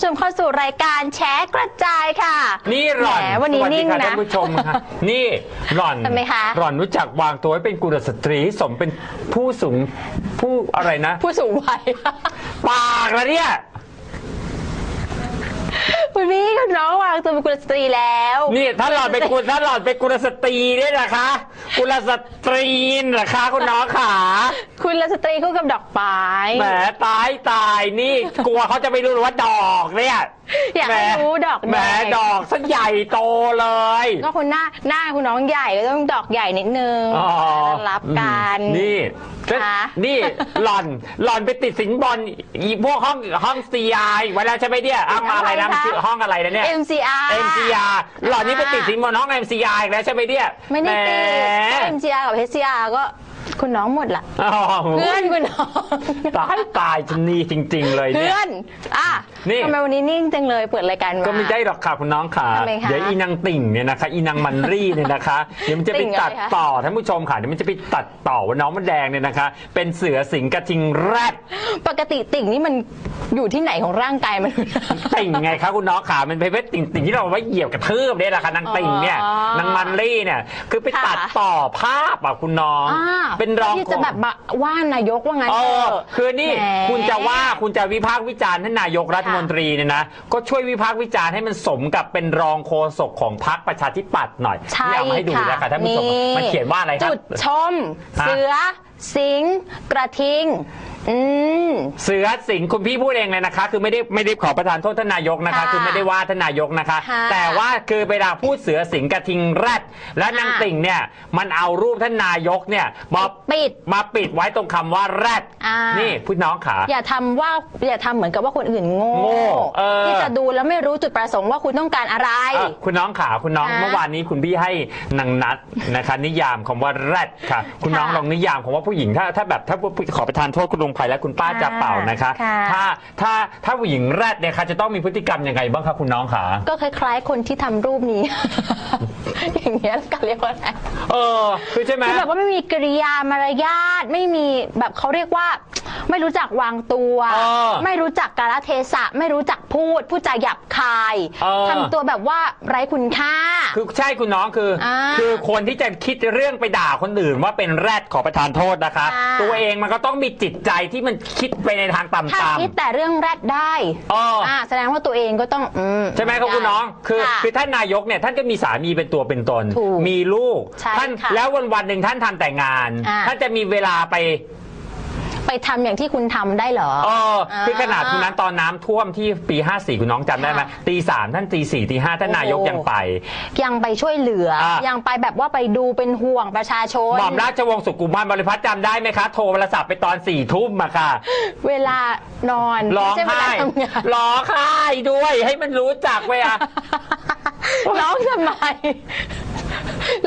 ผู้ชมเข้าสู่รายการแชร์กระจายค่ะนี่หล่อนแหมวันนี้สสดีนิ่งค่ะนะ ท่านผู้ชมค่ะนี่หล่อนทำไมคะหล่อนรู้จักวางตัวให้เป็นกุลสตรีสมเป็นผู้สูงผู้อะไรนะ ผู้สูงวัย ปากแล้วเนี่ย วันนี้คุณน้องวางตัวเป็นกุลสตรีแล้วนี่ถ้าหล่อนเป็นกุลถ้าหล่อนเป็นกุลสตรีเนี่ยนะคะ กุลสตรีเหรอคะ คุณน้องขาคุณลสตรีคู่กับดอกไม้แหมตายตายนี่ กลัวเขาจะไม่รู้ว่าดอกเนี่ย อยากให้แหมรู้ดอกแหมแดงดอกสักใหญ่โตเลย ก็คุณหน้าหน้าคุณน้องใหญ่ก็ต้องดอกใหญ่นิดนึงอ๋อ รับกันนี่คะนี่หล่อนหล่อนไปติดสินบอลอีพวกห้องห้องซีไอไว้แล้วใช่ไหมเนี่ยอ้าวมาอะไรนะมันชื่อห้องอะไรนะเนี่ย MCR MCR หล่อนนี่ไปติดสินบอลห้อง MCR อีกแล้วใช่ไหมเนี่ยไม่ได้ติดแหก็ม MCR กับ HCR ก็ คุณน้องหมดละอ๋อเพื่อนคุณน้องตายตายจะนี่จริง ๆ เลยเนี่เพื่ยอนอะนี่ ทำไมวันนี้นิ่งจังเลยเปิดรายการมา ก็ไม่ได้หรอกค่ะคุณน้องค่ะ ทำไมคะเดี๋ยวอีนางติ่งเนี่ยนะคะ อีนางมันรี่เนี่ยนะคะ เดี๋ยวมันจะไปติ่งอะไรตัดคะต่อท่านผู้ชมค่ะ เดี๋ยวมันจะไปตัดต่อว่าน้องมันแดงเนี่ยนะคะ เป็นเสือสิงกระทิงแรดปกติติ่งนี่มันอยู่ที่ไหนของร่างกายมัน ติ่งไงครับคุณน้องขามันเป็นเพชรติ่งติ่งที่เราเอาไว้เหยียบกระทืบเนี่ยแหละค่ะนางติ่งเนี่ย อ๋อนางมันรี่เนี่ย คือไปค่ะตัดต่อภาพอะคุณน้อง อ่า เป็นรองที่จะแบบมาว่านายกว่างั้นเอเถออะคือนี่แหม คุณจะว่าคุณจะวิพากษ์วิจารณ์ท่านนายกรัฐมนตรีเนี่ยนะก็ช่วยวิพากษ์วิจารณ์ให้มันสมกับเป็นรองโฆษกของพรรคประชาธิปัตย์หน่อยใช่นี่เอามาให้ดูนะคะท่านผู้ชมมันเขียนว่าอะไรครับ จุดชม ฮะเสือ สิงห์กระทิง อืม เสือสิงห์คุณพี่พูดเองเลยนะคะ คือไม่ได้ไม่ได้ขอประทานโทษท่านนายกนะคะ ค่ะคือไม่ได้ว่าท่านนายกนะคะ ค่ะแต่ว่าคือเวลาพูดเสือสิงห์กระทิงแรดและนางค่ะ ติ่งเนี่ย มันเอารูปท่านนายกเนี่ยมาปิด มาปิดไว้ตรงคำว่าแรดอ่านี่ นี่พูดน้องขา อย่าทำว่าอย่าทำเหมือนกับว่าคนอื่นโง่โง่เออ ที่จะดูแล้วไม่รู้จุดประสงค์ว่าคุณต้องการอะไร เอ่อคุณน้องขาคุณน้องค่ะเมื่อวานนี้คุณพี่ให้นางนัดนะคะ นิยามคำว่าแรดค่ะ คุณน้องค่ะลองนิยามคำว่าผู้หญิงถ้าถ้าแบบถ้าขอประทานโทษคุณลุงไพและคุณป้าค่ะจะเป่านะคะ ค่ะถ้าถ้าถ้าผู้หญิงแรดเนี่ยค่ะจะต้องมีพฤติกรรมยังไงบ้างคะคุณน้องขาก็คล้ายๆ คนที่ทำรูปนี้ อย่างเงี้ยกันเรียกว่าอะไรเออคือใช่ไหม คือแบบว่าไม่มีกริยามารยาทไม่มีแบบเขาเรียกว่า ไม่รู้จักวางตัว เออไม่รู้จักกาลเทศะ ไม่รู้จักพูด พูดจาหยาบคายเออ ทำตัวแบบว่าไร้คุณค่า คือใช่คุณน้องคืออาคือคนที่จะคิดเรื่องไปด่าคนอื่นว่าเป็นแรดขอประทานโทษนะคะค่ะตัวเองมันก็ต้องมีจิตใจที่มันคิดไปในทางต่ถ้าคิดำแต่เรื่องแรดได้ๆอ๋ออ อ่าแสดงว่าตัวเองก็ต้องอืม ใช่ไหมครับคุณน้อง คือค่ะคือท่านนายกเนี่ยท่านก็มีสามีเป็นตัวเป็นตน ถูกมีลูก ใช่ท่านค่ะแล้ววันวันๆหนึ่งท่านทำแต่งาน อ่าท่านจะมีเวลาไป ไปทำอย่างที่คุณทำได้เหรอ เอออ่าคือขนาดคุณนั้นตอนน้ำท่วมที่ปี 54 คุณน้องจำได้ไหมค่ะตีสามท่านตีสี่ตีห้าท่านนายกโอ้ยังไป ยังไปช่วยเหลือ อะ ยังไปแบบว่าไปดูเป็นห่วงประชาชน หม่อมราชวงศ์สุขุมพันธ์บริพัตรจำได้ไหมคะ โทรโทรศัพท์ไปตอนสี่ทุ่มอะค่ะ เวลานอนร้องไม่ใช่เวไห้ลาทำงาน ร้องไห้ด้วยให้มันรู้จักเว้ยอะ ร้องทำไม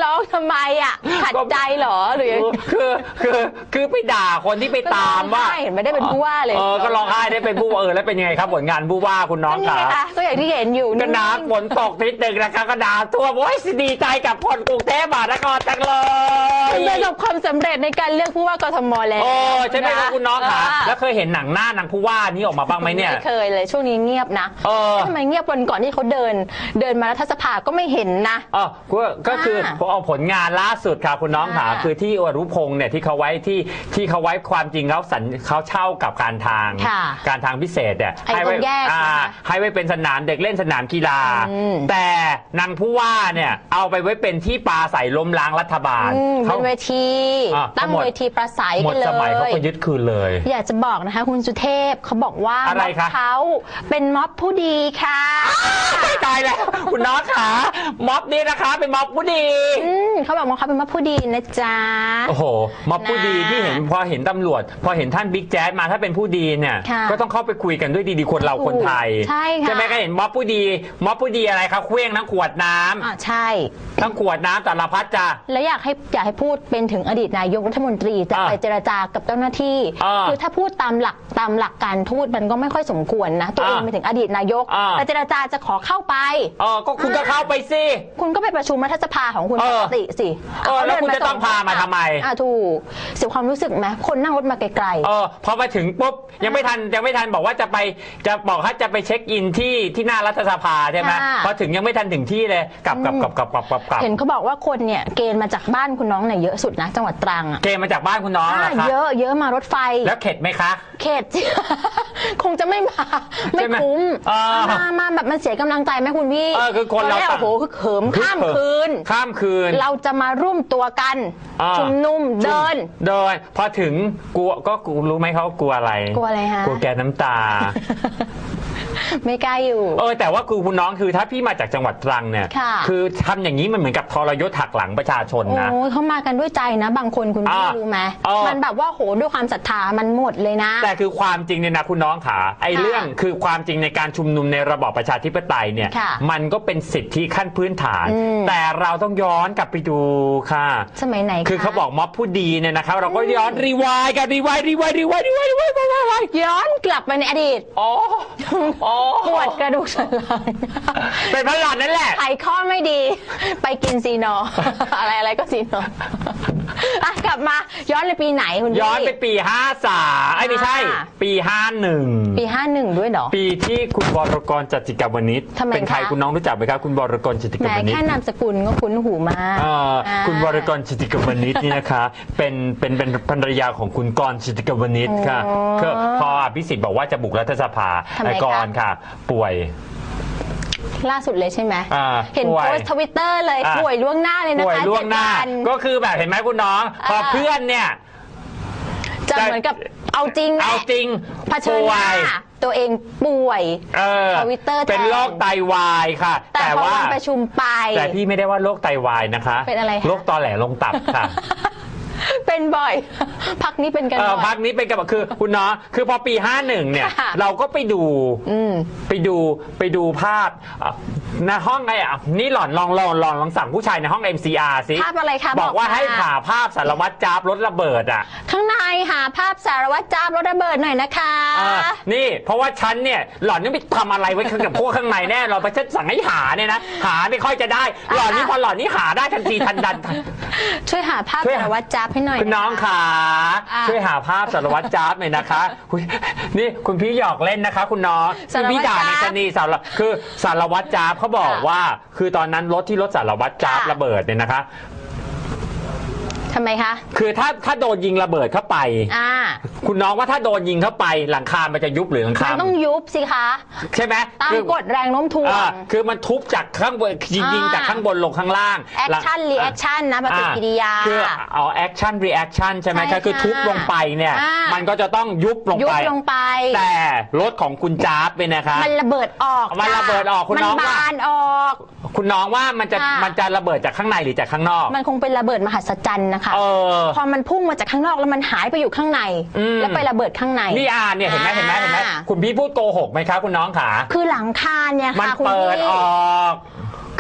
ร้องทำไมอะขัดใจเหรอหรือยังคือคือคือไปด่าคนที่ไปตามว่าก็ร้องไห้เห็นไหมได้เป็นผู้ว่าเลยเออก็ร้องไห้ได้เป็นผู้ว่าเออแล้วเป็นยังไงครับผลงานผู้ว่าคุณน้องก็นี่ขาไงคะก็อย่างที่เห็นอยู่ก็น้ำฝนตกนิดหนึ่งนะคะก็ด่าทั่วโอ้ยดีใจกับคนกรุงเทพมหานครจังเลยคุณประสบความสำเร็จในการเลือกผู้ว่ากทมแล้วโอ้ใช่ไหมครับคุณน้องขาเแล้วเคยเห็นหนังหน้านางผู้ว่านี้ออกมาบ้างไหมเนี่ย ไม่เคยเลยช่วงนี้เงียบนะเออ ทำไมเงียบวันก่อนที่เขาเดิน เดินมารัฐสภาก็ไม่เห็นนะ อ๋อก็ก็คือค่ะผมเอาผลงานล่าสุดค่ะคุณน้องขาค่ะคือที่อรุพงศ์เนี่ยที่เขาไว้ที่ที่เขาไว้ความจริงแล้วสัญเขาเช่ากับการทาง ค่ะการทางพิเศษเนี่ยไอ้ไว้ตรงแยกอ่านะคะให้ไว้เป็นสนามเด็กเล่นสนามกีฬา อืมแต่นางผู้ว่าเนี่ยเอาไปไว้เป็นที่ปลาใส่ล้มล้างรัฐบาล อืมเขาเป็นเวที อะตั้งหมด เวทีประสัยหมกัดนเลยสมัยเขาก็ยึดคืนเลย อยากจะบอกนะคะ คุณสุเทพเขาบอกว่าอะไรคะม็บเขาเป็นม็อบผู้ดีค่ะ ตายแล้วคุณน้องขาม็อบนี้นะคะ เป็นม็อบผู้ดีอืมเขาบอกว่าเขาเป็นม็อบผู้ดีนะจ๊ะ โอ้โหม็อบผู้ดีนะที่เห็นพอเห็นตำรวจ พอเห็นท่านบิ๊กแจ๊ดมาถ้าเป็นผู้ดีเนี่ยค่ะก็ต้องเข้าไปคุยกันด้วยดีๆคนเราคนไทยใช่ค่ะ ไหมก็เห็นม็อบผู้ดีม็อบผู้ดีอะไรครับเคว้งทั้งขวดน้ำอ่าใช่ ทั้งขวดน้ำสารพัดจ้าแล้วอยากให้อยากให้พูดเป็นถึงอดีตนายกรัฐมนตรีจะอ่าไปเจรจากับเจ้าหน้าที่ อ่าคือถ้าพูดตามหลักตามหลักการทูตมันก็ไม่ค่อยสมควรนะ ตัวเองอ่าเป็นถึงอดีตนายกอ่าแต่เจรจาจะขอเข้าไป เออก็คุณก็เข้าไปสสิคุณก็ไปประชุมรัฐสภาของคุณเอปอกติสิเออแล้วคุณเดินจะต้องพามาทำไม อะถูกเสียความรู้สึกไหมคนนั่งรถมาไกลเออพอมาถึงปุ๊บยังไม่ทันยังไม่ทันบอกว่าจะไปจะบอกให้จะไปเช็คอินที่ที่หน้ารัฐสภาใช่ไหมค่ะ พอถึงยังไม่ทันถึงที่เลยกลับกลับกลับกลับกลับกลับกลับๆเห็นเขาบอกว่าคนเนี่ยเกณฑ์มาจากบ้านคุณน้องเนี่ยเยอะสุดนะ จังหวัดตรังอะเกมมาจากบ้านคุณน้องอ่าเหรอคะเยอะเยอะมารถไฟ แล้วเข็ดไหมคะ เขต คงจะไม่มาไม่ใช่ไหมคุ้มอ่ามามาแบบมันเสียกำลังใจไหมคุณพี่เออคือคนเราตแรกต่างโอ้โหคือเขิมข้ามคืน ข้ามคืนเราจะมาร่วมตัวกันอ่า ชุมนุมเดิน เดินพอถึงกลัวก็กลัวรู้ไหมเขากลัวอะไร กลัวอะไรฮะ กลัวแกน้ำตา ไม่กล้าอยู่ เออแต่ว่าคือคุณน้องคือถ้าพี่มาจากจังหวัดตรังเนี่ยค่ะ อทำอย่างนี้มันเหมือนกับทรยศหักหลังประชาชนนะโอ้ยเขามากันด้วยใจนะ บางคนคุณพี่อ่ารู้ไหมเออ มันแบบว่าโหด้วยความศรัทธามันหมดเลยนะ แต่คือความจริงเนี่ยนะคุณน้องขาไอ้ค่ะเรื่องคือความจริงในการชุมนุมในระบอบประชาธิปไตยเนี่ยค่ะมันก็เป็นสิทธิขั้นพื้นฐาน อืม แต่เราต้องย้อนกลับไปดูค่ะ สมัยไหนะ คือเขาบอกม็อบผู้ดีเนี่ยนะครับ เราก็ย้อนรีวายกันรีวายรีวายรีวายรีวายรีวายรีวายรีวายย้อนกลับไปในอดีต อ๋ออ๋อปวดกระดูกสันหลังเป็นพระหลานนั่นแหละ ไขข้อไม่ดี ไปกินซีโนอะไรอะไรก็ซีโนอะกลับมาย้อนเลยปีไหนคุณพี่ ย้อนไปปี 53ไอ้ยไม่ใช่ อ่า ปี 51 ปีห้าหนึ่งด้วยเหรอ ปีที่คุณวรกรจัตติกาวนิชทำไมเป็นใครคะ คุณน้องรู้จักไหมครับคุณวรกรจัตติแหมกาวนิชแค่นามสกุลก็คุ้นหูมาก เอ่ออ่า คุณวรกรจิตติกาวนิชนี่นะคะ เป็นเป็นเป็นภรรยาของคุณกรจิตติกาวนิชค่ะอ๋อคือพออภิสิทธิ์บอกว่าจะบุกรัฐสภาทำไมไอ้กรคะค่ะ ป่วย ล่าสุดเลยใช่ไหมอ่าเห็นป่วยโพสต์ทวิตเตอร์เลยอ่าป่วยล่วงหน้าเลยนะคะป่วยล่วงหน้า เจ็ดวันก็คือแบบเห็นไหมคุณน้อง พออ่าเพื่อนเนี่ย จะเหมือนกับเอาจริงแหละเอาจริงเผชิญป่หวน้าย ตัวเองป่วย เออ Twitter แทน เป็นโรคไตวายค่ะแต่พอว่าวันประชุมไป แต่พี่ไม่ได้ว่าโรคไตวายนะคะเป็นอะไรคะ โรคตอแหลลงตับค่ะ เป็นบ่อย พักนี้เป็นกันเอบ่ออยพักนี้เป็นกับคือคุณน้องคือพอปี 51 เนี่ย ค่ะ เราก็ไปดูอืม ไปดูไปดูภาพอะในห้องไงอะนี่หล่อนลองลองลองลองสั่งผู้ชายในห้อง MCR สิภาพอะไรคะบอกว่าบอกมาให้ผ่าภาพสารวัตรจาบรถระเบิดอะ ข้างในหาภาพสารวัตรจ้าบรถระเบิดหน่อยนะคะเออนี่เพราะว่าฉันเนี่ยหล่อนนี่ไปทำอะไรไว้ข้างกับพวกข้างในแน่เราไปฉันสั่งให้หาเนี่ยนะ หาไม่ค่อยจะได้ หล่อนนี่พอหล่อนนี่หาได้ทันทีทันดัน ช่วยหาภาพช่วยสาหา รวัตรจ้าบให้หน่อยคุณน้องะะขาอะช่วยหาภาพสารวัตรจ้าบหน่อยนะคะอุ๊ยนี่คุณพี่หยอกเล่นนะคะ คุณน้องสารวัตรคุณพี่ด่าในจ๊าบชนีสารคือสารวัตรจ้าบเขาบอกค่ะว่า คือตอนนั้นรถที่รถสารวัตรจ้าบค่ะ ระเบิดเนี่ยนะคะ ทำไมคะ คือถ้าถ้าโดนยิงระเบิดเข้าไป อ่า คุณน้องว่าถ้าโดนยิงเข้าไปหลังคา มันจะยุบหรือหลังมัคานต้องยุบสิคะ ใช่ไหมตามคือกฎแรงโน้มถ่วอ่างคือมันทุบจากข้างบนยิงยิงอ่าจากข้างบนลงข้างล่างแอคชั่นรีแอคชั่นนะปฏิกิริยา คือเอาแอคชั่นรีแอคชั่นใช่ไหมใช่ก็คือค่ะทุบลงไปเนี่ย อ่ามั มันก็จะต้องยุบลงยุไปบลงไปแต่รถของคุณจ๊าบเป็นนะคะ มันระเบิดออกมันจ้ระเบิดออกคุณน้องมันว่า บานออก คุณน้องว่ามันจะค่ะ มันจะระเบิดจากข้างในหรือจากข้างนอกมันคงเป็นระเบิดมหัศจรรย์นะคะ เออ พอมันพุ่งมาจากข้างนอกแล้วมันหายไปอยู่ข้างใน อืมแล้วไประเบิดข้างใน นี่อ่าเนี่ยเห็นไหมเห็นไหมเห็นไหมอ่า คุณพี่พูดโกหกไหมคะคุณน้องขา คือหลังคาเนี่ยมันค่ะคุณเปิดพี่ ออก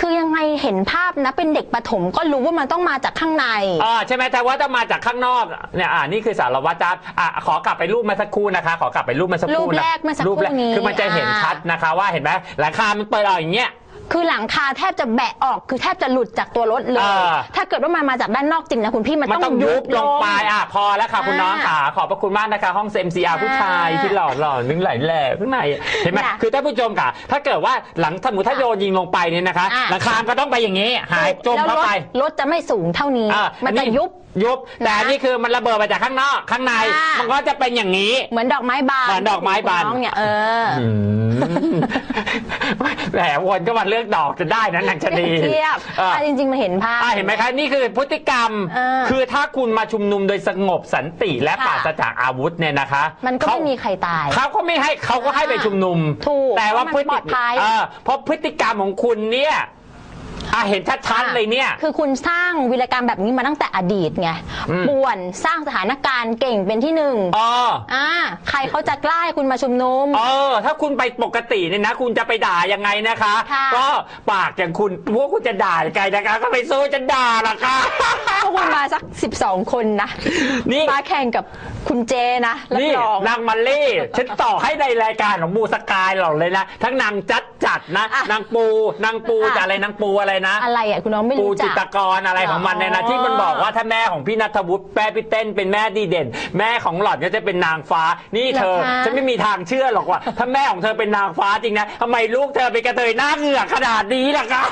คือยังไงเห็นภาพนะเป็นเด็กประถมก็รู้ว่ามันต้องมาจากข้างใน อ่าใช่ไหมแต่ว่าถ้ามาจากข้างนอกเนี่ยอ่านี่คือสารวัตรจ้าบอะขอกลับไปรูปมาสักครู่นะคะ ขอกลับไปรูปมาสักครู่รูปนะแรกเมื่อสักครู่รูปแรกนี้คือมันจะเห็นอ่า ชัดนะคะ ว่าเห็นไหมหลังคามันเปิดออกอย่างเงี้ย คือหลังคาแทบจะแบะออก คือแทบจะหลุดจากตัวรถเลย อ่า ถ้าเกิดว่ามันมาจากด้านนอกจริงนะคุณพี่มันมันต้ต้อองงยุบลงไปลอะพอแล้วค่ะคุณน้องอ่าค่ะขอบพระคุณมากนะคะ ห้อง MCR ผู้ชายอ่าที่หล่อหล่อนึงไหลแหล่ข้างในเห็นไหมน่ะคือท่านผู้ชมค่ะ ถ้าเกิดว่าหลังสมมติถ้าโยนยิงลงไปเนี่ยนะคะอ่าหลังคาก็ต้องไปอย่างนี้ หายจมแล้วเข้ารถไปรถจะไม่สูงเท่านี้ อ่ามันจะอัยุบ ยุบแต่นะอันนี่คือมันระเบิดมาจากข้างนอกข้างใน อ่ามั มันก็จะเป็นอย่างนี้ เหมือนดอกไม้บานเหมือนดอกไม้บานน้องเนี่ยเอออืมแหมวนก็มาเลือกดอกจะได้นะนางชะนีเทียบเอออะจริง ๆ มันเห็นภาพ อะเห็นไหมคะนี่คือพฤติกรรม เออคือถ้าคุณมาชุมนุมโดยสงบสันติและค่ะ ปราศจากอาวุธเนี่ยนะคะมันก็เขาไม่มีใครตาย เขาก็ไม่ให้เขาก็ให้ไปชุมนุม ถูกแต่ว่าเพพฤราะมันติปลอดภัย เออเพราะพฤติกรรมของคุณเนี่ย อะเห็นชัดๆเลยเนี่ย คือคุณสร้างวีรกรรมแบบนี้มาตั้งแต่อดีตไงอืม ป่วนสร้างสถานการณ์เก่งเป็นที่หนึ่งเออ อ่าใครเขาจะกล้าให้คุณมาชุมนุม เออ ถ้าคุณไปปกติเนี่ยนะ คุณจะไปด่ายังไงนะคะ ค่ะ ก็ปากอย่างคุณพวกคุณจะด่ายังไงนะคะ ก็ไปสู้จะด่าหรอกค่ะพวกคุณมาสัก 12 คนนะนี่ มาแข่งกับคุณเจนะรับนี่รอง นางมาเล่ฉันต่อให้ในรายการของบูสกายหรอกเลยนะ ทั้งนางจัดจัดนะ อะนางปู นางปูอะ จะอะไรนางปูอะไรนะอะไรอะคุณน้องไม่ปูรู้จิจักตรกรอะไรของมันเนี่ยนะอ๋อที่มันบอกว่าถ้าแม่ของพี่นัทวุฒิแม่พี่เต้นเป็นแม่ดีเด่น แม่ของหล่อนก็จะเป็นนางฟ้า นี่เธอเหรอคะ ฉันไม่มีทางเชื่อหรอกว่า ถ้าแม่ของเธอเป็นนางฟ้าจริงนะทำไมลูกเธอเป็นกระเทยหน้าเหงือกขนาดนี้ล่ะคะ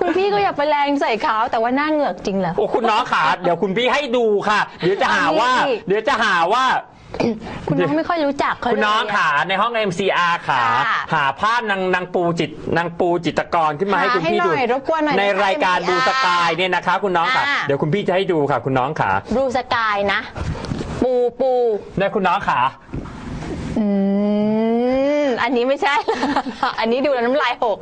คุณพี่ก็อย่าไปแรงใส่เขาแต่ว่าหน้าเหงือกจริงเหรอ โอ้คุณน้องขา เดี๋ยวคุณพี่ให้ดูค่ะ เดี๋ยวจะหาว่าเอานี่เดี๋ยวจะหาว่า คุณน้องไม่ค่อยรู้จักเขาคุณน้องเลยะขาในห้อง MCR ขาค่ะหาภาพนางนางปูจิตนางปูจิตรกรขึ้นมาหาให้คุณพี่ให้หดูน่อยรบกวนหน่อยในนะคะรายการ MCR ดูสกายเนี่ยนะคะ คุณน้องค่ะอ่า เดี๋ยวคุณพี่จะให้ดูค่ะ คุณน้องขาบลูสกายนะ ปูปูเนี่ยคุณน้องขาอืม อันนี้ไม่ใช่อันนี้ดูแล้วน้ำลายหก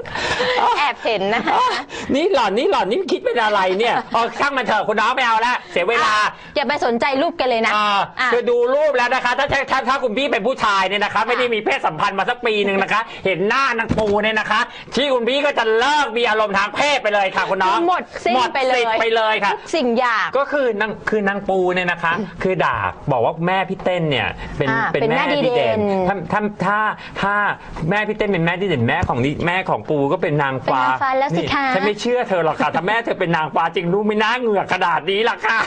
แอบเห็นนะคะอะนี่หล่อนนี่หล่อนนี่คิดเป็นอะไรเนี่ยเอาช่างมันเถอะคุณน้องไม่เอาละเสียเวลา อย่าไปสนใจรูปกันเลยนะอ่าอะ คือดูรูปแล้วนะคะ ถ้าถ้าถ้าถ้าคุณพี่เป็นผู้ชายเนี่ยนะคะ ไม่ได้มีเพศสัมพันธ์มาสักปีหนึ่งนะคะ เห็นหน้านางปูเนี่ยนะคะ ที่คุณพี่ก็จะเลิกมีอารมณ์ทางเพศไปเลยค่ะคุณน้องหมดสิ้นหมดไปเลยสิทธิ์ไปเลยค่ะ ทุกสิ่งอย่าง ก็คือนางคือนางปูเนี่ยนะคะ คือด่าบอกว่าแม่พี่เต้นเนี่ยเป็นอ่าเป็นเป็นแม่แม่ดีดีเด่นเด่น ถ้าถ้าถ้าถ้าแม่พี่เต้นเป็นแม่ดีเด่นแม่ของดิแม่ของปูก็เป็นนางฟ้าเป็นนางฟ้าแล้วสินี่คะฉันไม่เชื่อเธอหรอกค่ะถ้าแม่เธอเป็นนางฟ้าจริงรู้ไม่น่าเหงือกขนาดนี้หรอกค่ะ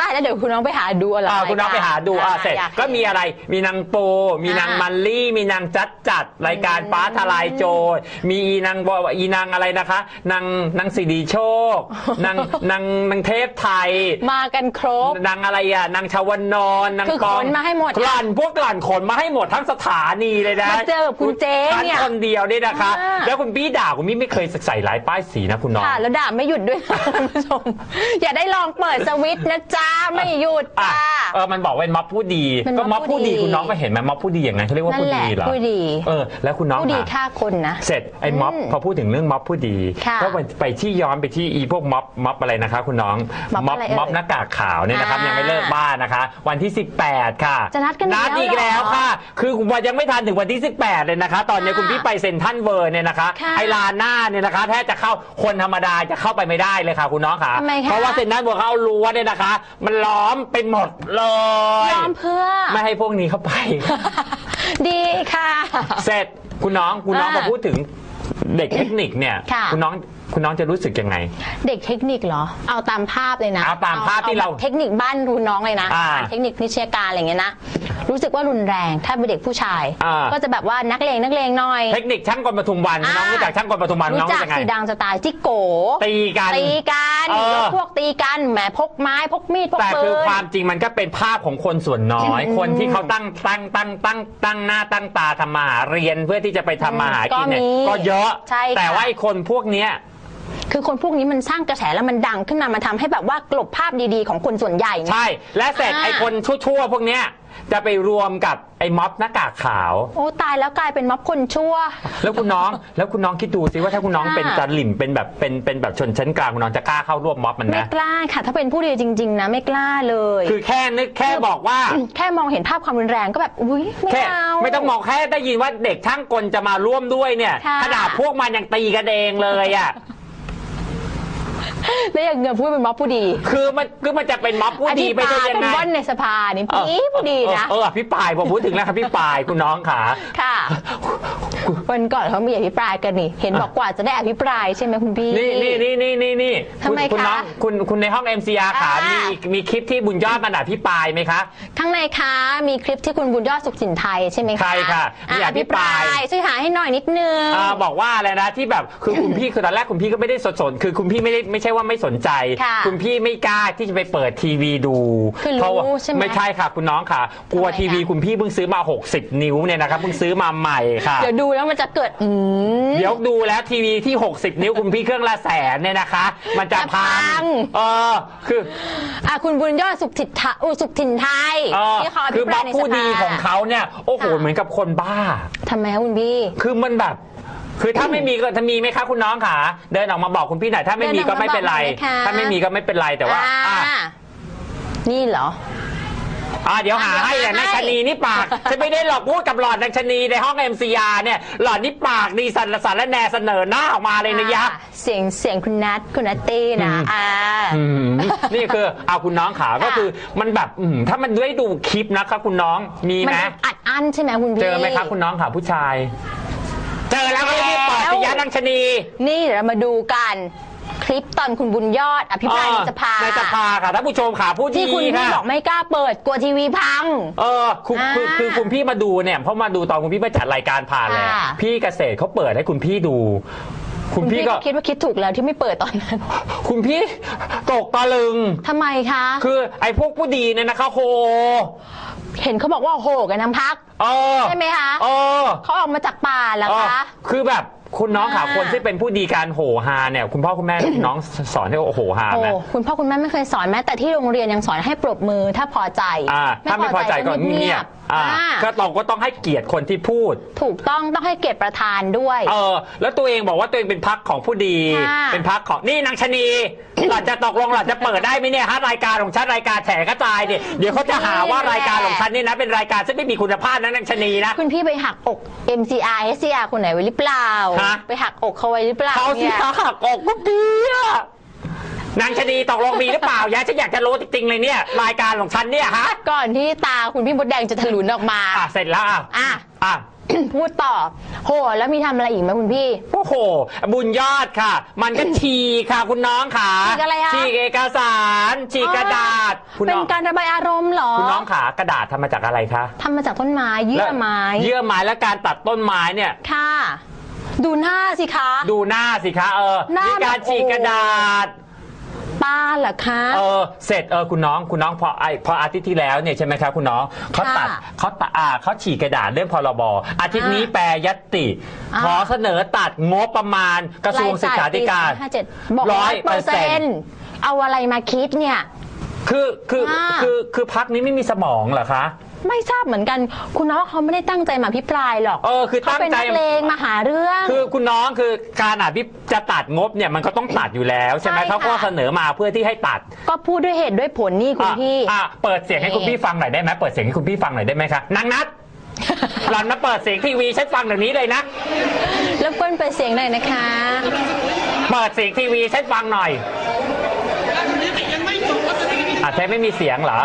ตายแล้วเดี๋ยวคุณน้องไปหาดูอะไร อ่าคุณน้องไปหาดูอ่าะเสร็จอยาก็มีอะไรมีนางโป มีนางอ่ามัมันลี่ มีนางจัดจัดรายการฟ้าทลายโจรมีอีนางบอีนางอะไรนะคะนางนางสิริโชคนางนางนางเทพไทย มากันครบ นางอะไรอะนางชาวนนอนนางคือกองขนมาให้หมด กลั่นพวกกลั่นขนมาให้หมดทั้งสถานีเลยนะ มาเจอกับคุณเจ๊เนี่ยฉัคนเดียวเนี่ยนะคะอ่าแล้วคุณพี่ด่าคุณพี่ไม่เคยใส่หลายป้ายสีนะคุณน้อง ค่ะแล้วด่าไม่หยุดด้วยนะคุณผู้ชม อย่าได้ลองเปิดสวิตช์นะจ๊ะ ไม่หยุดอะจ้า เออมันบอกว่าเป็นม็อบผู้ดี เป็นม็ก็อบม็อบผู้ดีผู้ดี คุณน้องก็เห็นไหมม็อบผู้ดีอย่างนั้นเขาเรียกว่านั่นผู้แหละดีเหรอผู้ดีเออแล้วคุณน้องผู้ดีค่ะ ฆ่าคนนะ เสร็จไอ้ม็อบอืมพอพูดถึงเรื่องม็อบผู้ดี ค่ะก็ไปไปที่ย้อนไปที่อีพวกม็อบม็อบอะไรนะคะ คุณน้องม็อบอะไรเอ่ยม็อบหน้ากากขาวเนี่ยนะครับอ่ายัยังไม่เลิกบ้านนะคะ วันที่ 18 ค่ะจะนัดกันอีกนัดอีกแล้แล้ววเหรอ ค่ะ คือวันยังไม่ทันถึงวันที่18เลยนะคะ ตอนนี้ค่ะคุณพี่ไปเซ็นทรัลเวิร์เนี่ยนะคะ ค่ะไอลานหน้าเนี่ยนะคะแทบจะเข้าคนธรรมดาจะเข้าไปไม่ได้เลยค่ะคุณน้องค่ะ ทำไมคะ เพราะว่าเซ็นทรัลเวิร์เขาเอารั้วเนี่ยนะคะ มันล้อมไปหมดเลย ยอมเพื่อ ไม่ให้พวกนี้เข้าไป ดีค่ะ เสร็จคุณน้องคุณน้องอ่าพอพูดถึงเด็กเทคนิคเนี่ยค่ะ ณน้อง คุณน้องจะรู้สึกยังไง เด็กเทคนิคเหรอ เอาตามภาพเลยนะเอาตามภาพที่เราแบบเทคนิคบ้านคุณน้องเลยนะ อ่าเทคนิคนิชยการอะไรอย่างเงี้ยนะ รู้สึกว่ารุนแรง ถ้าเป็นเด็กผู้ชาย อ่า ก็จะแบบว่านักเลงนักเลงหน่อย เทคนิคช่างกลปทุมวันคุณน้องอ่ารู้จักช่างกลปทุมวันคุณน้องรู้จักรู้จักไงสีดังสไตล์จิโก ตีกัน ตีกันเออ ยกพวกตีกันแหมพกไม้พกมีดพกแต่ปืคือน ความจริงมันก็เป็นภาพของคนส่วนน้อย อืม คนที่เขาตั้งตั้งตั้งตั้งตั้งหน้าตั้งตาทำมาหาเรียนเพื่อที่จะไปทำมาหากินเนี่ยก็มีก็เยอะ ใช่ค่ะ แต่ว่าไอ้คนพวกเนี้ย คือคนพวกนี้มันสร้างกระแสแล้วมันดังขึ้นมามันทำให้แบบว่ากลบภาพดีๆ ของคนส่วนใหญ่ไง ใช่ และเสร็จอ่า ไอ้คนชั่วๆพวกเนี้ยจะไปรวมกับไอ้ม็อบหน้ากากขาว โอ้ตายแล้วกลายเป็นม็อบคนชั่ว แล้วคุณน้อง แล้วคุณน้องคิดดูสิว่าถ้าคุณน้องค่ะเป็นจันหลิมเป็นแบบเป็นเป็นแบบชนชั้นกลางคุณน้องจะกล้าเข้าร่วมม็อบมันไม่นะกล้าค่ะ ถ้าเป็นผู้ดีจริง ๆ นะไม่กล้าเลยคือแค่นึกแค่บอกว่า แค่มองเห็นภาพความรุนแรงก็แบบอุ้ยไม่แค่เอา ไม่ต้องมองแค่ได้ยินว่าเด็กช่างกลจะมาร่วมด้วยเนี่ย ค่ะ ขนาดพวกมันยังตีกันเองเลยอะ แล้วยังเงินพูดเป็นม็อบผู้ดีคือมันคือมันจะเป็นม็อบผู้ดีไปอได้ภิปรายยังเป็นไงว่อนในสภานี่เออพี่ผู้ดีนะ เออเออพี่ปายผมพูดถึงแล้วครับพี่ปายคุณน้องขา ค่ะ วันก่อนเขามีอภิปรายกันนี่ เห็นบอกกว่าจะได้อภิปรายใช่ไหมคุณพี่ นี่นี่นี่นี่นี่นี่ทำไมคุณคะน้องคุณคุณในห้อง MCR ขาอ่ามี มีมีคลิปที่บุญยอดมันอภิปรายไหมคะ ข้างในคะมีคลิปที่คุณบุญยอดสุขสินไทยใช่ไหมคะใช่ค่ะมีอ่อภิปรายช่วยหาให้หน่อยนิดนึง อ่าบอกว่าอะไรนะที่แบบคือคุณพี่คือตอนแรกคุณพี่ก็ไม่ได้สนสนคือคุณพี่ไม่ได้ไม่ใช่ว่าไม่สนใจค่ะคุณพี่ไม่กล้าที่จะไปเปิดทีวีดูคือรู้เพราะว่าใช่ไหมไม่ใช่ค่ะ คุณน้องค่ะ กลัวทำไมคะทีวีคุณพี่เพิ่งซื้อมา 60 นิ้วเนี่ยนะครับเพิ่งซื้อมาใหม่ค่ะ เดี๋ยวดูแล้วมันจะเกิดอืม เดี๋ยวดูแล้วทีวีที่ 60 นิ้วคุณพี่เครื่องละแสนเนี่ยนะคะ มันจะพัจะพัง งเออคือ อะคุณบุญยอดสุขถิ่นไทยอุยสุขถิ่นไทยเออที่เขาอคืภิอปบราล็ยอกในสผู้ภาดีของเขาเนี่ย โอ้โหค่ะเหมือนกับคนบ้า ทำไมคะคุณพี่ คือมันแบบ คือถ้าไม่มีก็ถ้ามีไหมคะคุณน้องขาเดินออกมาบอกคุณพี่หน่อยถ้าไม่มีก็ไม่เป็นไร เดินออกมาบอกหน่อยค่ะ ถ้าไม่มีก็ไม่เป็นไรแต่ว่าอ่าอะนี่เหรอ อ่าเดี๋ยวหาอะให้เดี๋แหยวละหาให้นายชะนีนี่ปากฉันไม่ได้หลอกพูดกับหลอดนางชะนีในห้อง MCR เนี่ยหลอดนี่ปากดีสันสารแหนเสนอหน้าออกมาเลยนะยะ อ่าเสียงเสียงคุณนัทคุณนัตตี้นะอืม อ่า อืมนี่คือเอาคุณน้องขาก็คือมันแบบอืมถ้ามันได้ดูคลิปนะครับคุณน้องมีมัไหมอัดอั้นใช่ไหมคุณพี่เจอไหมครับคุณน้องขาผู้ชาย เจอแล้วก็รีบเปิดสิยะนังชนีนี่เดี๋ยวเรามาดูกันคลิปตอนคุณบุญยอดอภิปรายในสภาในสภาค่ะท่านผู้ชมค่ะผู้ที่ดีคุณพี่ค่ะบอกไม่กล้าเปิดกลัวทีวีพัง เออคุณคืออ่าคือคุณพี่มาดูเนี่ยเพราะมาดูตอนคุณพี่มาจัดรายการผ่านเลยค่ะพี่เกษตรเขาเปิดให้คุณพี่ดูคุณคุณพี่พี่ก็ก็คิดว่าคิดถูกแล้วที่ไม่เปิดตอนนั้น คุณพี่ตกตะลึงทำไมคะ คือไอ้พวกผู้ดีเนี่ยนะคะโห เห็นเขาบอกว่าโหกันทั้งพัก เออใช่ไหมคะเออ เขาออกมาจากป่าแล้วเออคะ คือแบบ คุณน้องค่ะอ่าคนที่เป็นผู้ดีการโหฮาเนี่ยคุณพ่อคุณแม่น้องสอนให้โหฮาโอ้ไหมคุณพ่อคุณแม่ไม่เคยสอนแม้แต่ที่โรงเรียนยังสอนให้ปรบมือถ้าพอใจ อ่าถ้าไม่พอใจก็เงียบอ่าอ่าก็ต้องก็ต้องให้เกียรติคนที่พูด ถูกต้องต้องให้เกียรติประธานด้วย เออ แล้วตัวเองบอกว่าตัวเองเป็นพักของผู้ดีค่ะเป็นพักของนี่นางชะนีหล่อนจะตกลงหล่อนจะเปิดได้ไหมเนี่ยฮะรายการของฉันรายการแฉกระจายเนี่ยเดี๋ยวเขาจะหาว่ารายการของฉันนี่นะเป็นรายการซึ่งไม่มีคุณภาพนะนางชะนีนะคุณพี่ไปหักอก MCR SCR คนไหนไว้หรือเปล่าฮะ ไปหักอกเขาไว้หรือเปล่าเขาสิเนี่ย คะหักอกก็ดีอะนางชะนีตกลงมีหรือเปล่ายะฉันอยากจะรู้จริงๆเลยเนี่ย รายการของฉันเนี่ยฮะก่อนที่ตาคุณพี่มดแดงจะถลุนออกมา อะเสร็จแล้วอะอะ อะ พูดต่อ โห แล้วมีทำอะไรอีกไหมคุณพี่ โอ้โห บุญยอดค่ะ มันก็ฉีกค่ะคุณน้องค่ะฉีกอะไรอะ ฉีกเอกสารฉีกกระดาษคุณเป็นน้องการระบายอารมณ์เหรอคุณน้องขากระดาษทำมาจากอะไรคะทำมาจากต้นไม้เยื่อไม้ แล้วเยื่อไม้และการตัดต้นไม้เนี่ย ค่ะ ดูหน้าสิคะ ดูหน้าสิคะเออหน้ามีการแบบฉีกกระดาษป้าเหรอคะ เออเสร็จเออคุณน้องคุณน้องพอไอพออาทิตย์ที่แล้วเนี่ยใช่ไหมครับคุณน้องเขาตัดค่ะเขาตัดอ่าเขาฉีกกระดาษเรื่องพรบอาทิตย์นี้อ่าแปรยตติ อ่า ขอเสนอตัดงบประมาณกระทรวงศึกษาธิการห้าเจ็ดบอกร้อยเปอร์เซ็นต์เอาอะไรมาคิดเนี่ย คือคืออ่า คือคือพักนี้ไม่มีสมองเหรอคะ ไม่ทราบเหมือนกัน คุณน้องเขาไม่ได้ตั้งใจมาพิปรายหรอกเออคือเขาตั้งเป็นใจนักเลงมาหาเรื่อง คือคุณน้องคือการอะพี่จะตัดงบเนี่ยมันก็ต้องตัดอยู่แล้วใช่ไหมใช่ค่ะ เขาก็เสนอมาเพื่อที่ให้ตัดก็พูดด้วยเหตุด้วยผลนี่คุณอะพี่อะเปิดเสียงให้คุณพี่ฟังหน่อยได้ไหมเปิดเสียงให้คุณพี่ฟังหน่อยได้ไหมคะนางนัดหล่อนมาเปิดเสียงทีวีฉันฟังเดี๋ยวนี้เลยนะแล้วก้นเปิดเสียงหน่อยนะคะ เปิดเสียงทีวีฉันฟังหน่อย อะแท้ไม่มีเสียงเหรอ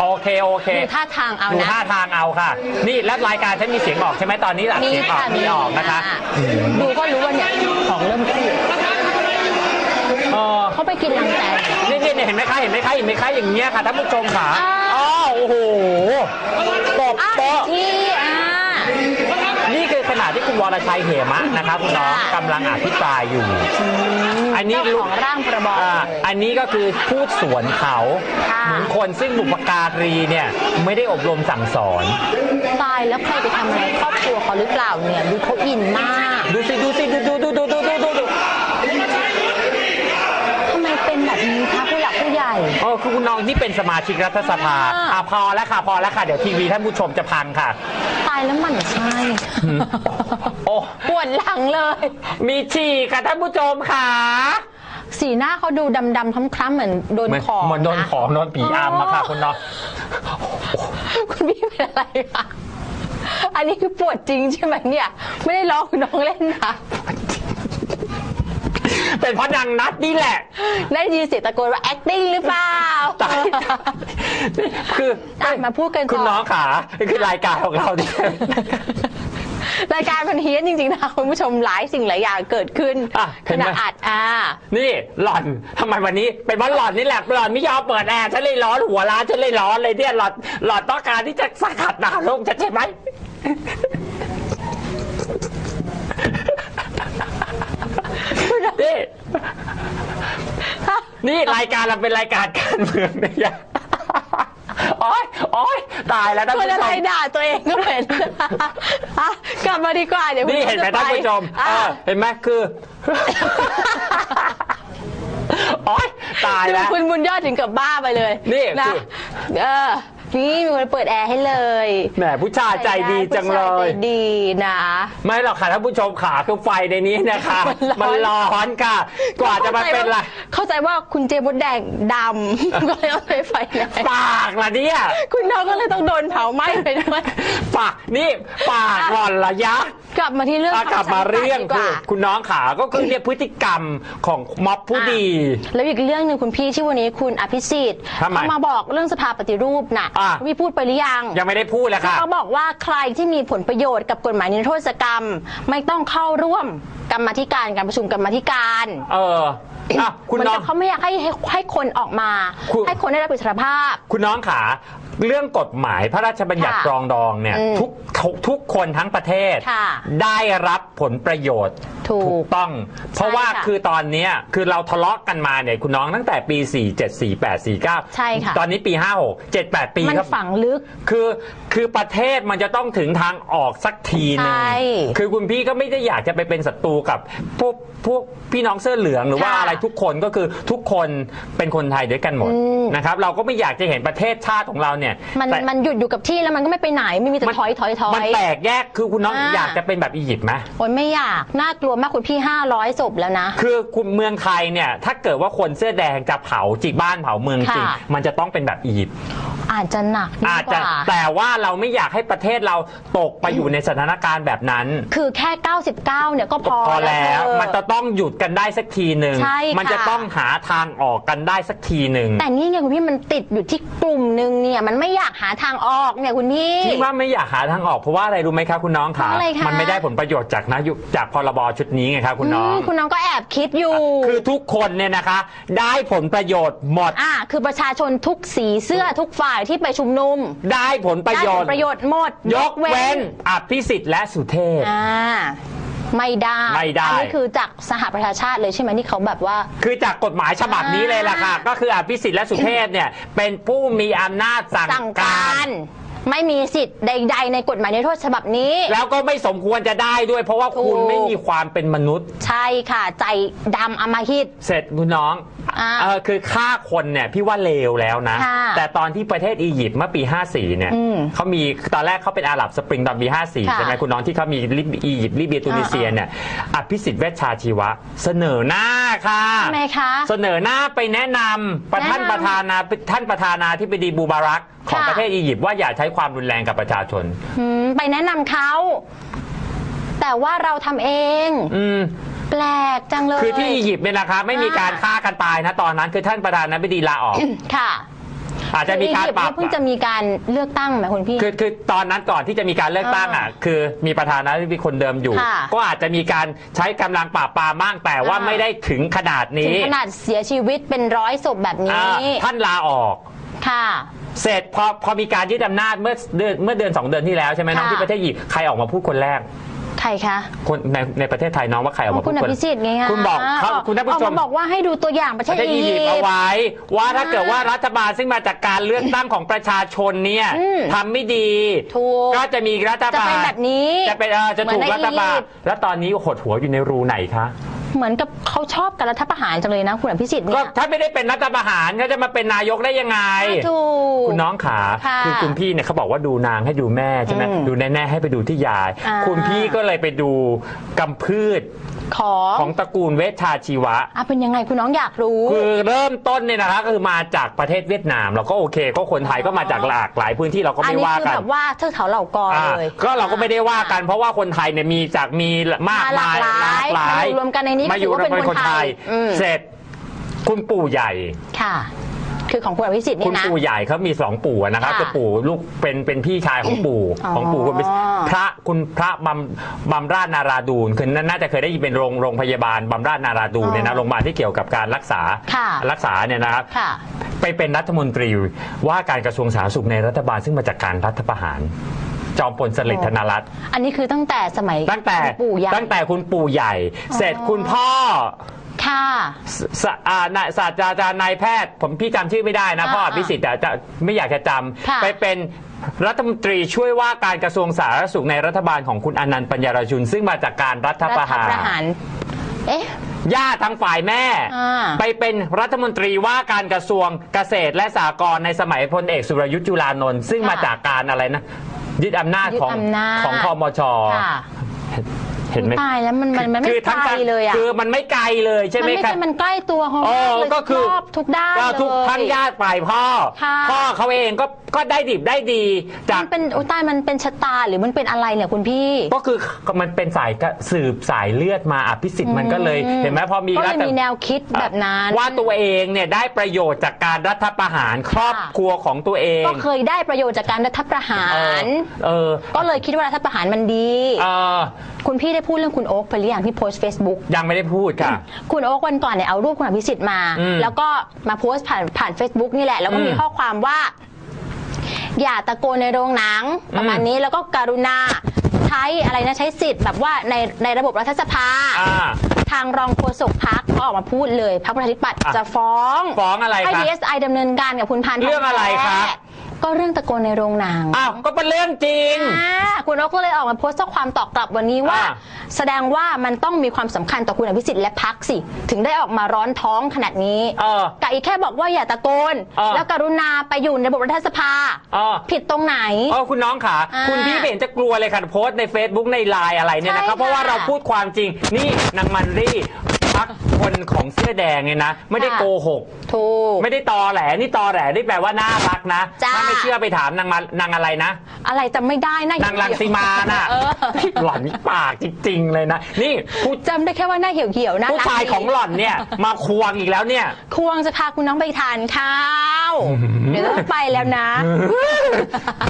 อ๋อโอเคโอเค ดูท่าทางเอาดูนะ ท่าทางเอาค่ะ นี่แล้วรายการฉันมีเสียงออกใช่ไหมตอนนี้ล่ะมีเสียงออค่ะกมีออกนะคะดูก็รู้ว่าเนี่ยของเริ่มขึ้นเออเขาไปกินรังแตน นี่นี่นี่เห็นไหมคะเห็นไหมคะเห็นไหมคะอย่างเงี้ยค่ะท่านผู้ชมค่ะอ้าวอ๋อโอ้โหตบอะโป๊ะ ที่อ่า นี่คือขณะที่คุณ วรชัยเหมะนะคะคุณน้องค่ะกำลังอภิปรายอยู่ อันนี้เจ้าของร่างพรบอ่าเลยอันนี้ก็คือพูดสวนเขาค่ะเหมือนคนซึ่งบุปการีเนี่ยไม่ได้อบรมสั่งสอนตายแล้วใครไปทำอะไรครอบครัวเขาหรือเปล่าเนี่ยดูเขาอินมาก ดูสิดูสิดูดูดูดูดูดูดูดู ทำไมเป็นแบบนี้คะผู้หลักผู้ใหญ่ เออ คือคุณน้องที่เป็นสมาชิกรัฐสภาอ่าอะพอแล้วค่ะพอแล้วค่ะ เดี๋ยวทีวีท่านผู้ชมจะพังค่ะ ตายแล้วหมันใช่โอ้ ปวดหลังเลย มีฉี่ค่ะท่านผู้ชมค่ะสีหน้าเขาดูดำๆคล้ำๆเหมือนโดนเหมือนของเหมือนโดนะของโดนผีอำมาค่ะคุณน้อง คุณพี่เป็นอะไรคะอันนี้คือปวดจริงใช่ไหมเนี่ย ไม่ได้ล้อคุณน้องเล่นนะ เป็นเพราะนางนัดนี่แหละ ได้ยินเสียงตะโกนว่า acting หรือเปล่า ตายคืออะมาพูดกันต่อคุณน้องขาคือรายการของเราเนี่ย รายการมันเฮี้ยนจริงๆนะคุณผู้ชมหลายสิ่งหลายอย่างเกิดขึ้นอะขเห็นไหม ณะอัดอ่า นี่หล่อนทำไมวันนี้ เป็นเพราะหล่อนนี่แหละหล่อนไม่ยอมเปิดแอร์ฉันเลยร้อนหัวร้านฉันเลยร้อนเลยเนี่ยหล่อนหล่อนต้องการที่จะสกัดดาวลงฉันใช่ไหมนี่ นี่รายการเราเป็นรายการการเมืองเนี่ยโอ๊ยโอ๊ยตายแล้วท่านคนผู้อะไรชมด่าตัวเองก็เป็นอะกลับมาดีกว่าเดี๋ยวนี่คุณเห็นไหมจะท่านผู้ชมอะ เออเห็นไหมคือ โอ๊ยตายดูแล้ว คุณบุญยอดถึงกับบ้าไปเลยนี่นะคือ เออ นี่มีคนเปิดแอร์ให้เลยแหมผู้ชายใจดีจังเลผู้ชายย ใจดีนะ ไม่หรอกค่ะท่านผู้ชมขาคือไฟในนี้นะคะ มัมันนร้ร้อนอนค่ะ กว่าจะมาเป็นอะไรเข้าใจว่าคุณเจมดแดงดำ ก็เลยเอาไปไฟแรงปากล่ะเนี่ย คุณน้องก็เลยต้องโดนเผาไหม้ไปด้วย ปากนี่ปากหล่อนละยะกลับมาที่เรื่องอะกลับมาเรื่องดีกคือว่าคุณน้องขาก็คือเนี่ยพฤติกรรมของม็อบผู้ดี แล้วอีกเรื่องหนึ่งคุณพี่ที่วันนี้คุณอภิสิทธิ์ทำไมเขามาบอกเรื่องสภาปฏิรูปน่ะอะคุณพี่พูดไปหรือยัง ยังไม่ได้พูดเลยค่ะ เขาบอกว่าใครที่มีผลประโยชน์กับกฎหมายนิรโทษกรรม ไม่ต้องเข้าร่วมกรรมาธิการการประชุมกรรมาธิการ เออ อะคุณเหมือนน้อกังบเขาไม่อยากให้ให้ให้คนออกมา คุณ ให้คนได้รับอิสรภาพ คุณน้องขาเรื่องกฎหมายพระราชบัญญัติค่ะปรองดองเนี่ยอืมทุกทุกทุกคนทั้งประเทศ ค่ะได้รับผลประโยชน์ถูกต้อง เพราะว่าค่ะคือตอนเนี้ยคือเราทะเลาะกันมาเนี่ยคุณน้องตั้งแต่ปี 4 7 4 8 4 9ใช่ค่ะ ตอนนี้ปี 56 7 8 ปีมันครับฝังลึก คือคือประเทศมันจะต้องถึงทางออกสักทีหนึงใช่คือคุณพี่ก็ไม่ได้อยากจะไปเป็นศัตรูกับพวกพวกพี่น้องเสื้อเหลืองหรือว่าค่ะ อะไรทุกคนก็คือทุกคนเป็นคนไทยด้วยกันหมดอืมนะครับเราก็ไม่อยากจะเห็นประเทศชาติของเราเนี่ยมันแต่มันหยุดอยู่กับที่แล้วมันก็ไม่ไปไหนไม่มีแต่ถอยถอยถอยมันแตกแยกคือคุณน้องอ่าอยากจะเป็นแบบอียิปต์ไหมโอ้ยไม่อยากน่ากลัวมากคุณพี่ 500ศพแล้วนะ คือคุณเมืองไทยเนี่ยถ้าเกิดว่าคนเสื้อแดงจะเผาจิกบ้านเผาเมืองจริงค่ะมันจะต้องเป็นแบบอียิปต์ อาจจะหนักยิ่งอาจกจะว่า แต่ว่าเราไม่อยากให้ประเทศเราตกไปอยู่ในสถานการณ์แบบนั้น คือแค่ 99 เนี่ยก็พอพอแล้ว เธอ มันจะต้องหยุดกันได้สักทีหนึ่ง ใช่ค่ะ มันจะต้องหาทางออกกันได้สักทีหนึ่งแต่นี่ไงคุณพี่มันติดอยู่ที่กลุ่มหนึ่งเนี่ย มันไม่อยากหาทางออกเนี่ยคุณพี่ ที่ว่าไม่อยากหาทางออกเพราะว่าอะไรรู้ไหมครับคุณน้องคะเพราะอะไรคะ มันไม่ได้ผลประโยชน์จากนายกจากพรบชุดนี้ไงครับคุณน้อง มคุณน้องก็แอบคิดอยู่ คือทุกคนเนี่ยนะคะ ได้ผลประโยชน์หมด อ่าคือประชาชนทุกสีเสื้อทุกฝ่ายที่ไปชุมนุมได้ผลประได้โยผชลน์ ประโยชน์หมดยกเว้นอภิสิทธิ์และสุเทพ อ่าไม่ได้ไม่ได้ อันี้คือจากสหประชาชาติเลยใช่ไหมที่เขาแบบว่า คือจากกฎหมายฉบับนี้เลยล่ะค่ะ ก็คืออภิสิทธิ์และสุเทพเนี่ย เป็นผู้มีอำนาจสั่งสั่งกาการ ร ไม่มีสิทธิ์ใด ๆ ในกฎหมายในโทษฉบับนี้ แล้วก็ไม่สมควรจะได้ด้วย เพราะว่าคุณถูก ไม่มีความเป็นมนุษย์ ใช่ค่ะ ใจดำอำมหิต เสร็จคุณน้อง อ่า เออคือฆ่าคนเนี่ยพี่ว่าเลวแล้วนะ ค่ะแต่ตอนที่ประเทศอียิปต์เมื่อปี 54 เนี่ยอืมเขามีตอนแรกเขาเป็นอาหรับสปริงตอนปี 54 ค่ะใช่ไหมคุณน้องที่เขามีลิบอียิปต์ลิเบียตูนิเซียเนี่ยอภิสิทธิ์เวชชาชีวะ เสนอหน้าค่ะทำไมคะเสนอหน้าไปแนะนำประท่านแนะนำประธานาท่านประธานาธิบดีบูบารักของค่ะ ประเทศอียิปต์ว่าอย่าใช้ความรุนแรงกับประชาชน อืมไปแนะนำเขา แต่ว่าเราทำเอง อืม แปลกจังเลยคือที่อียิปต์เนี่ยนะครับไม่มีการฆ่ากันตายนะตอนนั้นคือท่านประธานาธิบดีลาออก ค่ะอาจจะมีการอียิปต์ปรับเนี่ยเพิ่งจะมีการเลือกตั้งไหมคุณพี่คือคือตอนนั้นก่อนที่จะมีการเลือกตั้งอะคือมีประธานาธิบดีคนเดิมอยู่ค่ะก็อาจจะมีการใช้กำลังปราบปรามบ้างแต่ว่าอ่าไม่ได้ถึงขนาดถึงนี้ขนาดเสียชีวิตเป็นร้อยศพแบบนี้อ่าท่านลาออกค่ะเสร็จพอพอมีการยึดอำนาจเมื่อเดือนเมื่อเดือนสองเดือนที่แล้วใช่ไหมน้องค่ะที่ประเทศอียิปต์ใครออกมาพูดคนแรก ใครคะคนในในประเทศไทยน้องว่าใครออกมาคุพูดณอคนภิสิทธิ์ไงคะคุณบอกเขาคุณท่านอผู้อกชมามบอกว่าให้ดูตัวอย่างประเทปศระเทศอีอียิยิปปต์ เอาต์ไว้ ว่าถ้าเกิดว่ารัฐบาลซึ่งมาจากการเลือกตั้งของประชาชนเนี่ยอืมทำไม่ดีถูก ก็จะมีรัฐจะบาลเป็นแบบนี้ จะเป็นเออจะถูกเหมืรัอนในฐบาลอียิปต์ แล้วตอนนี้หดหัวอยู่ในรูไหนคะ เหมือนกับเขาชอบการรัฐประหารจังเลยนะ คุณอภิสิทธิ์ก็เนี่ยถ้าไม่ได้เป็นรัฐประหารเขาจะมาเป็นนายกได้ยังไง ถูก คุณน้องขาค่ะคือคุณพี่เนี่ยเขาบอกว่าดูนางให้ดูแม่ใช่ไหมอืมดูแน่ๆให้ไปดูที่ยาย อ่า คุณพี่ก็เลยไปดูกำพืชของของตระกูลเวชชาชีวะ อะเป็นยังไงคุณน้องอยากรู้ คือเริ่มต้นเนี่ยนะคะก็คือมาจากประเทศเวียดนามเราก็โอเค ก็คนไทยก็มาจากหลากหลายพื้นที่เราก็อันไม่นี้ว่าคือกันแบบว่าเทือกเขาเหล่ากออ่าเลยก็เราก็ไม่ได้ว่ากัน เพราะว่าคนไทยเนี่ยมีจากมีมากมาหลากมายหลายมาอยู่รวมกันในนี้ก็มาอยู่ถือว่าเป็นเป็นคคนนไทไทยยอืมเสร็จคุณปู่ใหญ่ ค่ะ คือของคุณอภิสิทธิ์คุเนี่ณยนะ ปู่ใหญ่เขามีสองปู่นะครับค่ะคือปู่ลูกเป็นเป็นพี่ชายของปู่อ๋อของปู่คุณเป็นพระคุณพระบำบำราชนาราดูนคือน่าจะเคยได้ยินเป็นโรงโรงพยาบาลบำราชนาราดูนเนี่ยนะโรงพยาบาลที่เกี่ยวกับการรักษาค่ะ รักษาเนี่ยนะครับ ค่ะ ไปเป็นรัฐมนตรีว่าการกระทรวงสาธารณสุขในรัฐบาลซึ่งมาจากการรัฐประหาร จอมพลสฤษดิ์ธนรัตน์อันนี้คือตั้งแต่สมัยตั้งแต่คุณปู่ยังตั้งแต่คุณปู่ใหญ่ เสร็จคุณพ่อค่ะสสอ่านายศาสตราจารย์นายแพทย์ ผมพี่จำชื่อไม่ได้นะอ่าพ่ออภิสิทธิ์แต่จะไม่อยากจะจค่ะำไปเป็นรัฐมนตรีช่วยว่าการกระทรวงสาธารณสุขในรัฐบาลของคุณอนันต์ปัญญารชุน ซึ่งมาจากการรัฐประหารรเอ๊ะญาติทางฝ่ายแม่อ่าไปเป็นรัฐมนตรีว่าการกระทรวงเกษตรและสหกรณ์ในสมัยพลเอกสุรยุทธ์จุลานนท์ซึ่งค่ะมาจากการอะไรนะ ยึดอำนาจยึดของอำนาจของคอมชค่ะ เห็นไหมตายแล้วมันมันมันไม่คือทั้งไกลเลยอะคือมันไม่ไกลเลยใช่มันไหมไม่ครัใช่บมันใกล้ตัวเขาอ๋อมากเลยก็คือรอบทุกด้านก็ทุกเลยทั้งญาติฝ่ายพ่อค่ะพ่อเขาเองก็ก็ได้ดิบได้ดี จากมันเป็นอุยตายมันเป็นชะตาหรือมันเป็นอะไรเนี่ยคุณพี่ ก็คือมันเป็นสายกระสืบสายเลือดมาอภิสิทธิ์มันก็เลยอืมเห็นไหมพอมีก็เลยรัฐมีแนวคิดแบบนั้นว่าตัวเองเนี่ยได้ประโยชน์จากการรัฐประหารครอบครัวของตัวเอง ก็เคยได้ประโยชน์จากการรัฐประหาเออรเออ ก็เลยคิดว่ารัฐประหารมันดีเออคุณพี่ได้พูดเรื่องคุณโอ๊คไปหรือยังที่โพสต์ Facebook ยังไม่ได้พูดค่ะ คุณโอ๊ควันก่อนเนี่ยเอารูปคุณอภิสิทธิ์มา อืม แล้วก็มาโพสต์ผ่านผ่าน Facebook นี่แหละ แล้วก็มีอืมข้อความว่า อย่าตะโกนในโรงหนัง ประมาณนี้แล้วก็การุณาใช้อะไรนะใช้สิทธิ์แบบว่าในในระบบรัฐสภา อ่า ทางรองโฆษกพักก็ออกมาพูดเลยพักประชาธิปัตย์อะ จะฟ้อง ฟ้องอะไรให้ คะ DSI ดำเนินการกับคุณพันธ์ทเรื่องอะไรคะแท้ ก็เรื่องตะโกนในโรงหนังอ้าวก็เป็นเรื่องจริง อ่าคุณโอ๊คก็เลยออกมาโพสต์ข้อความตอบกลับวันนี้ว่า อ่า แสดงว่ามันต้องมีความสำคัญต่อคุณอภิสิทธิ์และพักสิ ถึงได้ออกมาร้อนท้องขนาดนี้เออ กะอีกแค่บอกว่าอย่าตะโกน เออ แล้วกรุณาไปอยู่ในระบบรัฐสภา เออผิดตรงไหน เออคุณน้องขาอ่าคุณพี่ไม่เห็นจะกลัวเลยค่ะโพสต์ใน Facebook ในไลน์อะไรเนี่ยนะครับ ใช่ค่ะเพราะว่าเราพูดความจริง นี่นางมันรี่ พักคนของเสื้อแดงเนี่ยนะ ไม่ได้ค่ะโกหก ถูก ไม่ได้ตอแหลนี่ตอแหลนี่แปลว่าน่ารักนะจ้า ถ้าไม่เชื่อไปถามนางมันนางอะไรนะ อะไรจำไม่ได้นะนางรังสีมาน่ะเออหล่อนปากจริง ๆ เลยนะ นี่ผู้จำได้แค่ว่าหน้าเหี่ยวๆนะผู้ชายของหล่อนเนี่ย มาควงอีกแล้วเนี่ย ควงจะพาคุณน้องไปทานข้าว เดี๋ยวต้องไปแล้วนะ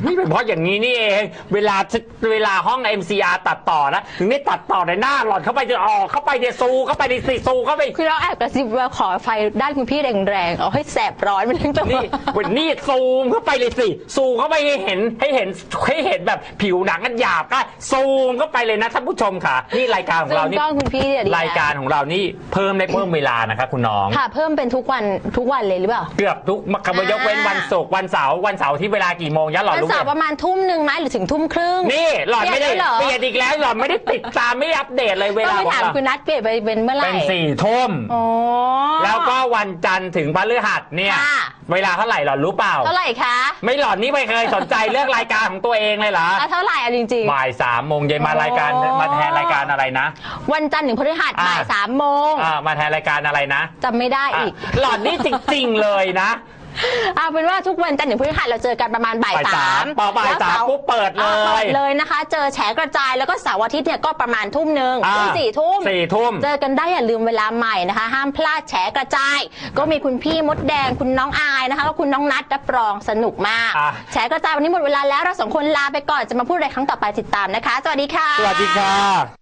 นี่เป็นเพราะอย่างนี้นี่เอง เวลาเวลาห้อง MCR ตัดต่อนะ ถึงได้ตัดต่อในหน้าหล่อนเข้าไปจะออกเข้าไปเดซูเข้าไปในสิซูเข้าไปคือเราแอบกระซิบว่าขอไฟด้านคุณพี่แรงๆเอาให้แสบร้อนไปทั้งตัวนี่วันนี้ซูมเข้าไปเลยสิซูมเข้าไปให้เห็นให้เห็นให้เห็นแบบผิวหนังกันหยาบก็ซูมเข้าไปเลยนะท่านผู้ชมค่ะ นี่รายการของเราซึ่งนี่กล้องคุณพี่เนี่ยดีนะรายการของเรานี่เพิ่มได้เพิ่มเวลานะคะคุณน้องค่ะ เพิ่มเป็นทุกวันทุกวันเลยหรือเปล่าเกือบทุกคำว่ายกเว้นวันศุกร์วันเสาร์วันเสาร์ที่เวลากี่โมงยะหล่อนวันรู้ไหเสาร์มประมาณทุ่มหนึ่งไหมหรือถึงทุ่มครึ่งนี่หล่อนไม่ได้เปลี่ยนแล้วเหรอเปลี่ยนอีกแล้วหล่อนไม่ได้ติดตามไม่ได้อัปเดตเลยเวต้องลาไปของถามเราคุณนัทเปลี่ยนไปเป็นเมื่อไหร่เป็นสี่ทุ่มอ๋อแล้วก็วันจันทร์ถึงพฤหัสเนี่ย ค่ะ เวลาเท่าไหร่หล่อนรู้เปล่า เท่าไหร่คะไม่หล่อนนี่ไม่เคยสนใจเรื่องรายการของตัวเองเลยเหรอเอาเท่าไหร่เอาจริง บ่ายสามโมงเย็นมารายการอ๋อมาแทนรายการอะไรนะ ๆ วันจันทร์ถึงพฤหัสอ่าบ่ายสามโมงอ่ามาแทนรายการอะไรนะจำไม่ได้อะอีกหล่อนนี่จริง ๆ เลยนะ เอาเป็นว่าทุกวันจันทร์ถึงพฤหัสเราเจอกันประมาณบ่ายบ่ายสาสามมพอบ่ายสามแล้วปุ๊บเปิดเลยอ่าเปิดเลยนะคะ เจอแฉกระจายแล้วก็เสาร์อาทิตย์เนี่ยก็ประมาณทุ่มหนึ่งอ่า ถึงสี่ทุ่ม สี่ทุ่ม เจอกันได้อย่าลืมเวลาใหม่นะคะ ห้ามพลาดแฉกระจาย ก็มีคุณพี่มดแดงคุณน้องอายนะคะแล้วคุณน้องนัดรับรองสนุกมาก อะ แฉกระจายวันนี้หมดเวลาแล้วเราสองคนลาไปก่อนจะมาพูดอะไรครั้งต่อไปติดตามนะคะ สวัสดีค่ะ สวัสดีค่ะ